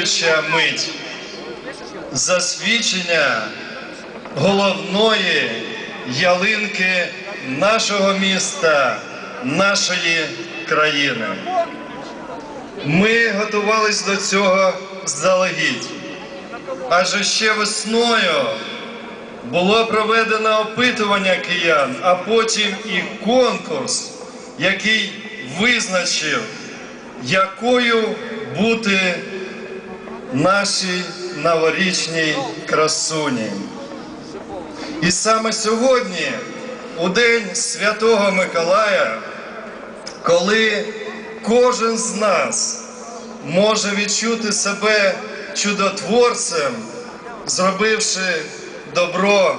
хвилююча мить засвідчення головної ялинки нашого міста, нашої країни. Ми готувались до цього заздалегідь, адже ще весною було проведено опитування киян, а потім і конкурс, який визначив, якою бути нашій новорічній красуні. І саме сьогодні, у день Святого Миколая, коли кожен з нас може відчути себе чудотворцем, зробивши добро,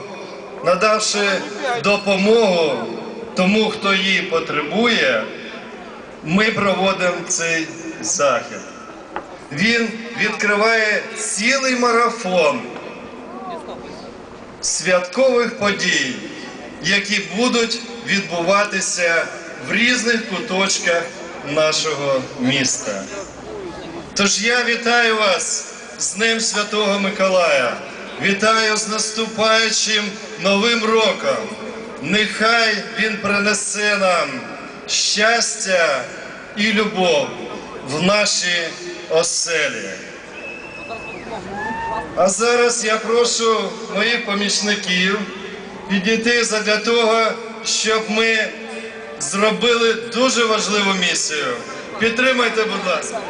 надавши допомогу тому, хто її потребує, ми проводимо цей захід. Він відкриває цілий марафон святкових подій, які будуть відбуватися в різних куточках нашого міста. Тож я вітаю вас з Днем Святого Миколая. Вітаю з наступаючим Новим роком. Нехай він принесе нам щастя і любов в наші оселі. А зараз я прошу моїх помічників підійти задля того, щоб ми зробили дуже важливу місію. Підтримайте, будь ласка.